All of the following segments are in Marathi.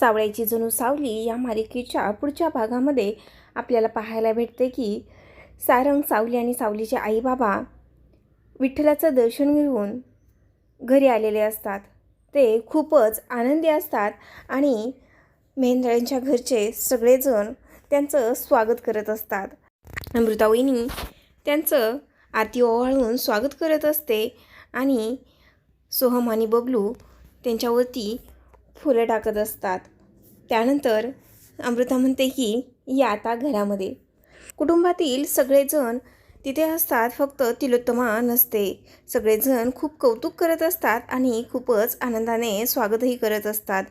सावळ्याची जणू सावली या मालिकेच्या पुढच्या भागामध्ये आपल्याला पाहायला भेटते की सारंग सावली आणि सावलीचे आईबाबा विठ्ठलाचं दर्शन घेऊन घरी आलेले असतात. ते खूपच आनंदी असतात आणि मेंढरांच्या घरचे सगळेजण त्यांचं स्वागत करत असतात. अमृतावहिनी त्यांचं आरती ओवाळून स्वागत करत असते आणि सोहम आणि बबलू त्यांच्यावरती फुलं टाकत असतात. त्यानंतर अमृता म्हणते की या आता घरामध्ये. कुटुंबातील सगळेजण तिथे असतात फक्त तिलोत्तमा नसते. सगळेजण खूप कौतुक करत असतात आणि खूपच आनंदाने स्वागतही करत असतात.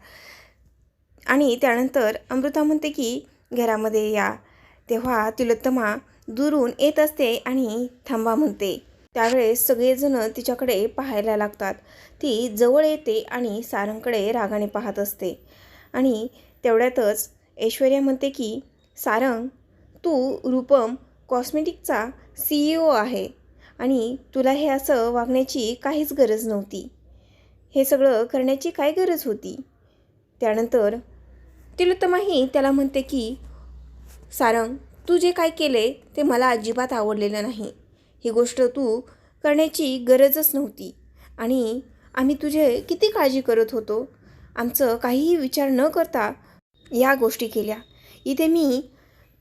आणि त्यानंतर अमृता म्हणते की घरामध्ये या. तेव्हा तिलोत्तमा दुरून येत असते आणि थांबा म्हणते. त्यावेळेस सगळेजण तिच्याकडे पाहायला लागतात. ती जवळ येते आणि सारंगकडे रागाने पाहत असते. आणि तेवढ्यातच ऐश्वर्या म्हणते की सारंग तू रूपम कॉस्मेटिकचा सी ई ओ आहे आणि तुला हे असं वागण्याची काहीच गरज नव्हती. हे सगळं करण्याची काय गरज होती? त्यानंतर तिलोत्तमाही त्याला म्हणते की सारंग तू जे काय केले ते मला अजिबात आवडलेलं नाही. ही गोष्ट तू करण्याची गरजच नव्हती. आणि आम्ही तुझे किती काळजी करत होतो? आमचं काहीही विचार न करता या गोष्टी केल्या. इथे मी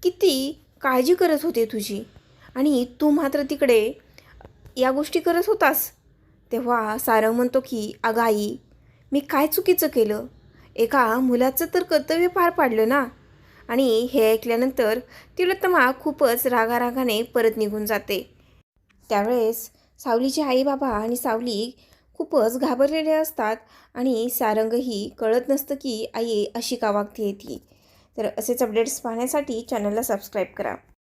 किती काळजी करत होते तुझी. आणि तू मात्र तिकडे या गोष्टी करत होतास? तेव्हा सारंग म्हणतो की अगं आई मी काय चुकीचं केलं? एका मुलाचं तर कर्तव्य पार पाडलं ना? आणि हे ऐकल्यानंतर तिलोत्तमा खूपच रागारागाने परत निघून जाते. त्यावेळेस सावलीचे आई बाबा आणि सावली खूपच घाबरलेले असतात आणि सारंगही कळत नसतं की आई अशी का वागते ती. तर असेच अपडेट्स पाहण्यासाठी चॅनलला सबस्क्राईब करा.